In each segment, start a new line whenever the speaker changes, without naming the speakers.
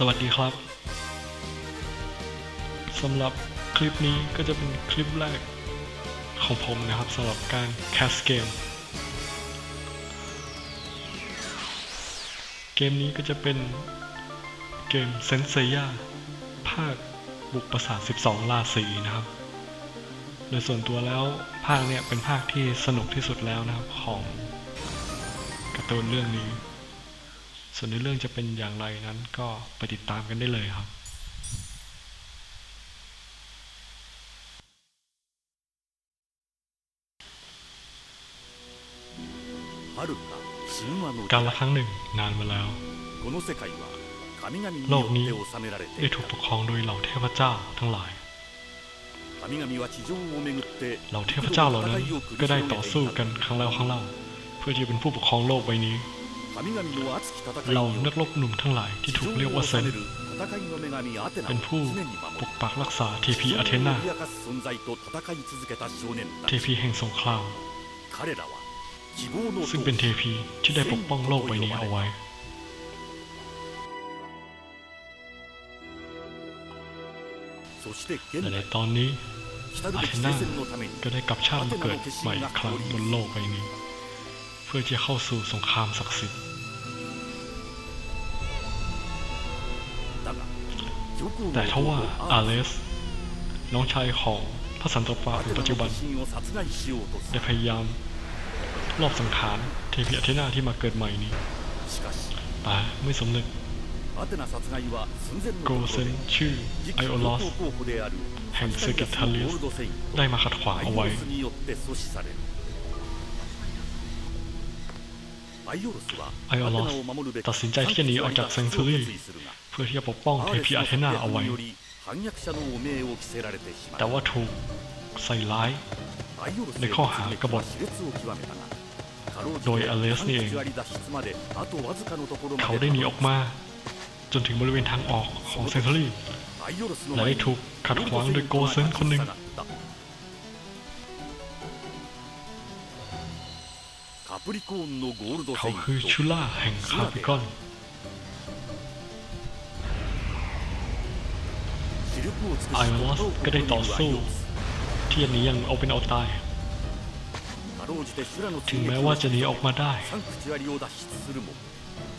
สวัสดีครับสำหรับคลิปนี้ก็จะเป็นคลิปแรกของผมนะครับสำหรับการแคสเกม เกมนี้ก็จะเป็นเกมเซนเซียภาคบุกประสาท 12 ราศีนะครับ โดยส่วนตัวแล้วภาคเนี่ยเป็นภาคที่สนุกที่สุดแล้วนะครับของการ์ตูนเรื่องนี้ ส่วนในเรื่องจะเป็นอย่างไรนั้นก็ไปติดตามกันได้เลยครับการละครั้งหนึ่งนานมาแล้ว โลกนี้ได้ถูกปกครองโดยเหล่าเทพเจ้าทั้งหลายเหล่าเทพเจ้าเหล่านั้นก็ได้ต่อสู้กันครั้งแล้วครั้งเล่า เพื่อที่จะเป็นผู้ปกครองโลกใบนี้ เรานักรบหนุ่มทั้งหลายที่ถูกเรียกว่าเซนเป็นผู้ปกปักรักษาเทพีอาเทนาเทพีแห่งสงครามซึ่งเป็นเทพีที่ได้ปกป้องโลกใบนี้เอาไว้และในตอนนี้
อาเทนา
ก็ได้กลับชาติมาเกิดใหม่ครั้งบนโลกใบนี้ เพื่อจะเข้าสู่สงครามศักดิ์สิทธิ์ แต่ทว่าอาเลส น้องชายของพระสันตปาในปัจจุบัน ได้พยายาม รอบสังขารเทพีอเทนาที่มาเกิดใหม่นี้แต่ไม่สำเร็จโกเซนชื่อไอโอลอสแห่งเซกิ
ทั
ล
ลิ
สได้มาขัดขวางเอาไว้
ไอโอลอส
ตัดสินใจที่จะหนีออกจาก
เซนทู
รี พื่อที่จะปกป้องเทพีอาเทนาเอาไว้ แต่ว่าถูกใส่ร้ายในข้อหากบฏโดยอเลสนี่เอง เขาได้หนีออกมา จนถึงบริเวณทางออกของเซนทรีและได้ถูกขัดขวางโดยโกเซนคนหนึ่งเขาคือชูล่าแห่งคาปิกอน ไอวอสก็ได้ต่อสู้ที่ยนนี้ยังเอาเป็นเอาตาย ถึงแม้ว่าจะหนีออกมาได้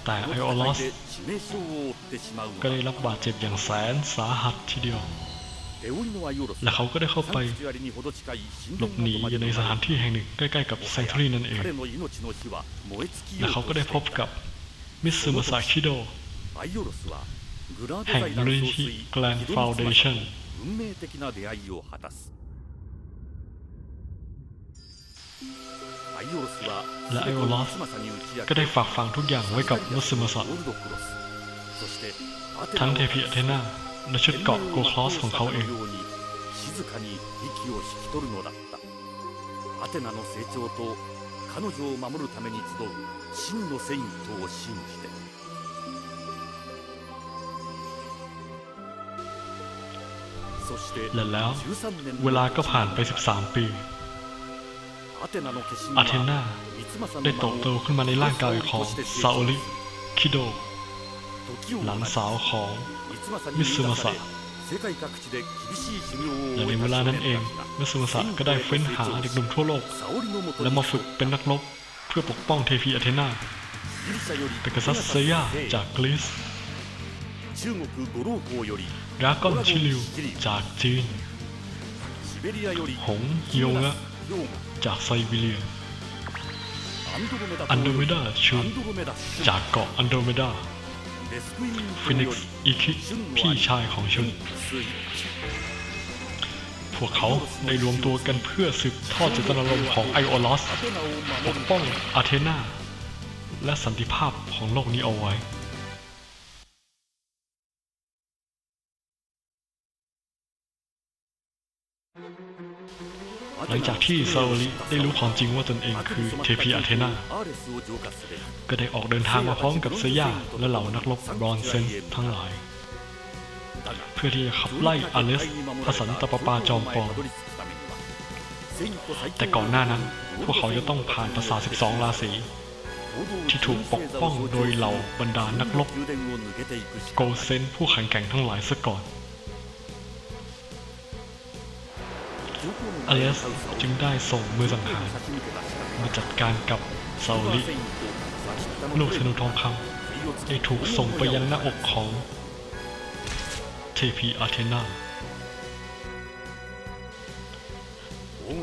แต่ไอโอลอสก็ได้รับบาดเจ็บอย่างแสนสาหัสทีเดียว และเขาก็ได้เข้าไปหลบหนีอยู่ในสถานที่แห่งหนึ่งใกล้ๆกับเซนทรีนั่นเอง และเขาก็ได้พบกับมิสซูมาซาคิโด
アイオロスはグラード
แห่ง
財
มู
団
ล
総
นิธิ
帥
แกลน
ヒド
ฟาว
ミ
เด
ツマ
ชั่น
運命的な出会いを果たすアイオロスは
และไอโอลอส
全てをミツマサに打ち明
ก็
け
ได้ฝากฝังทุกอย่างไว้กับมุสมาซา
ゴールドクロスそしてアテナ
ทั้ง
を
เทพีอาเทนาและชุดเกราะโกคลอสของเขาเอง
静かに息を引き取るのだったアテナの成長と彼女を守るために集う真のセイントを信じ
และแล้วเวลาก็ผ่านไป 13 ปี อาเทนาได้โตโตขึ้นมาในร่างกายของซาโอริคิโด หลานสาวของมิซุมา
สะ
และในเวลานั้นเองมิซุมาสะก็ได้เฟ้นหาเด็กหนุ่มทั่วโลก และมาฝึกเป็นนักรบเพื่อปกป้องเทพีอาเทนาเป็นกษัตริย์เซียจากกรีซ ดราก้อนชิลิวจากจีน หงเยวงะจากไซบีเรีย อันโดเมดาชูจากเกาะอันโดเมดาฟินิกซ์อิคิพี่ชายของชุน พวกเขาได้รวมตัวกันเพื่อสืบทอดจิตนารมณ์ของไอโอลอสปกป้องอาเทนาและสันติภาพของโลกนี้เอาไว้ หลังจากที่ซาโอริได้รู้ความจริงว่าตนเองคือเทพีอาเทนาก็ได้ออกเดินทางมาพร้อมกับเซย่าและเหล่านักรบบรอนเซนทั้งหลาย เพื่อที่จะขับไล่อเลสอสันตปปาจอมปลอมแต่ก่อนหน้านั้น พวกเขาจะต้องผ่านภาษา 12 ราศีที่ถูกปกป้องโดยเหล่าบรรดานักรบโกเซนผู้แข็งแกร่งทั้งหลายซะก่อน อเลสจึงได้ส่งมือสังหาร มาจัดการกับซาโอริลูกธนูทองคำได้ถูกส่งไปยังหน้าอกของเทพีอาเทนา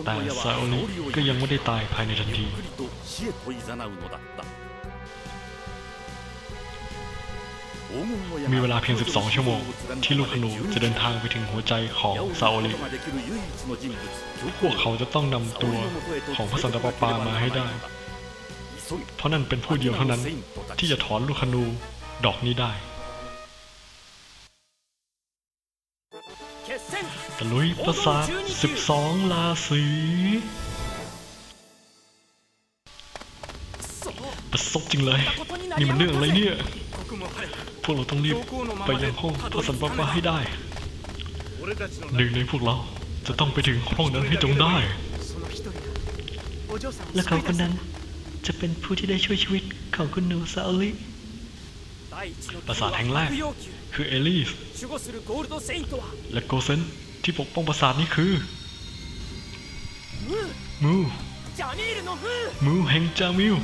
แต่ซาโอริก็ยังไม่ได้ตายภายในทันที มีเวลาเพียง 12 ชั่วโมง ที่ลูกธนูจะเดินทางไปถึงหัวใจของซาโอริพวกเขาจะต้องนำตัวของพระสันตะปาปามาให้ได้ เพราะนั่นเป็นผู้เดียวเท่านั้นที่จะถอนลูกธนูดอกนี้ได้ตะลุยประสาท12 ราศีประสบจริงเลย นี่มันเรื่องอะไรเนี่ย พวกเราต้องรีบไปยังห้องพระสันตะปาปาให้ได้ หนึ่งในพวกเราจะต้องไปถึงห้องนั้นให้จงได้
และเขาคนนั้นจะเป็นผู้ที่ได้ช่วยชีวิตของคุณหนูซาโอริ
ปราสาทแห่งแรกคือเอลิสและโกเซนที่ปกป้องปราสาทนี้คือ มู มูแห่งจามิว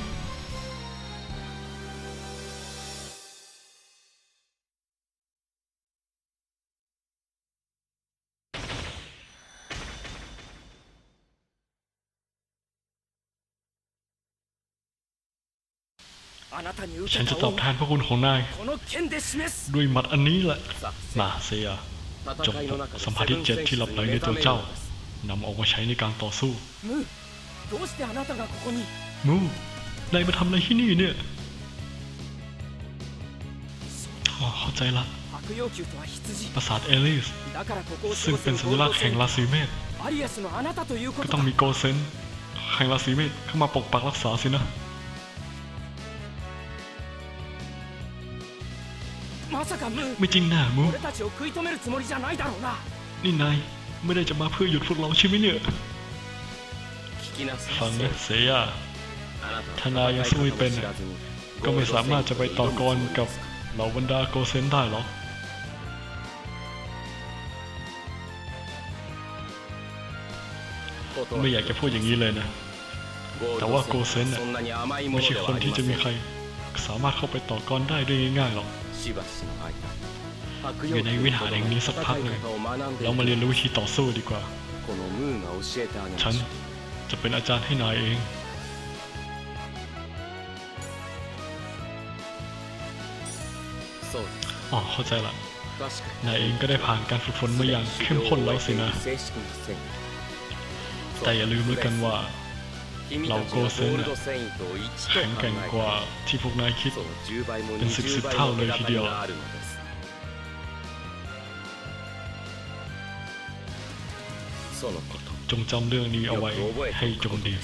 ฉันจะตอบแทนพระคุณของนาย ด้วยมัดอันนี้แหละนาเซียจงพกสัมภารที่เจ็ดที่หลับไหลในตัวเจ้านำออกมาใช้ในการต่อสู้ มูนายมาทำอะไรที่นี่เนี่ยเข้าใจละปราสาทเอลิสซึ่งเป็นสัญลักษณ์แห่งราศีเมษก็ต้องมีโกเซนแห่งราศีเมษเข้ามาปกปักรักษาสินะ ไม่จริงนะมูนี่นายไม่ได้จะมาเพื่อหยุดพวกเราใช่ไหมเนี่ยฟังนะเซียทนายยังสู้ไม่เป็น ก็ไม่สามารถจะไปต่อกรกับเหล่าบรรดาโกเซนได้หรอกไม่อยากจะพูดอย่างนี้เลยนะ แต่ว่าโกเซนน่ะไม่ใช่คนที่จะมีใคร สามารถเข้าไปต่อกรได้ด้วยง่ายๆหรอก
しばしの間
อยู่ในวิหารแห่งนี้สักพักหนึ่ง เรามาเรียนรู้วิธีต่อสู้ดีกว่า
このムーが教えてあげま
ฉัน
しょう
จะเป็นอาจารย์ให้นายเอง
そう
อ๋อ เข้าใจละ
確か
นายเองก็ได้ผ่านการฝึกฝนมาอย่างเข้มข้นแล้วสินะ
正式な戦
แต่อย่าลืมด้วยกันว่า
君たち
เราโกเซน
เนี่ย
แข็งแกร่งกว่าที่พวกนายคิดเป็นสิบสิเท่าเลยทีเดียวจงจำเรื่องนี้เอาไว้ให้จงดี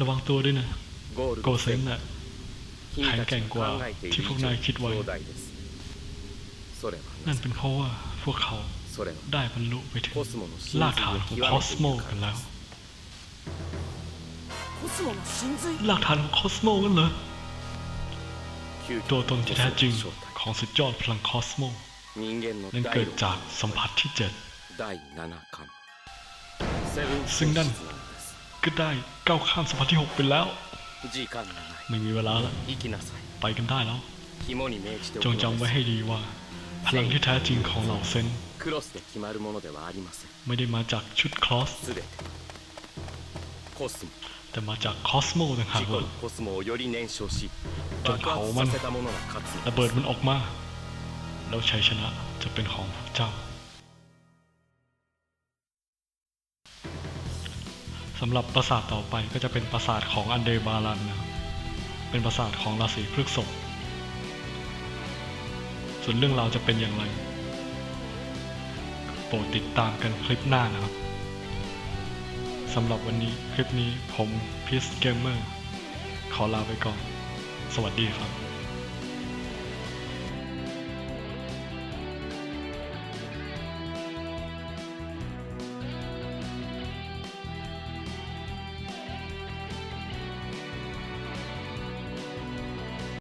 ระวังตัวด้วยนะโกเซนน่ะ
ที่แกร่งกว่า
ที่พวกนายคิดไว้นั่
น
เป็นเพราะว่าพวกเขาได้บรรลุไปถึงลากฐานของคอสโมกันแล้วลากฐานของคอสโมกันเล
ย
ตัวตนที่แท้จริงของสุดยอดพลังคอสโมนั้นเกิดจากสัมผัสที่เจ็ดซึ่งนั่นก็ได้ก้าวข้ามสัมผัสที่หกไปแล้ว
時間がない
ไม่มีเวลาละ
行きなさい
ไปกันได้แล้ว
肝に銘じてお
จ
く
ง
の
จำไว้
です
ให้ดีว่า พลังที่แท้จริงของเหล่าเซน
クロスで決まるものではありません
ไม่ได้มาจากชุดคลอส
すべてコスモ
แต่มาจากคอสโมต่างหา
自
ก
己
เลย
のコスモをより燃焼し
จง
爆
เผา
発
มัน
させたものが勝つの
ระเบิดมันออกมา แล้วชัยชนะจะเป็นของพวกเจ้า สำหรับปราสาทต่อไปก็จะเป็นปราสาทของอันเดบาลันนะครับเป็นปราสาทของราศีพฤษภส่วนเรื่องราวจะเป็นอย่างไร โปรดติดตามกันคลิปหน้านะครับสำหรับวันนี้คลิปนี้ผมพิสเกมเมอร์ขอลาไปก่อน สวัสดีครับ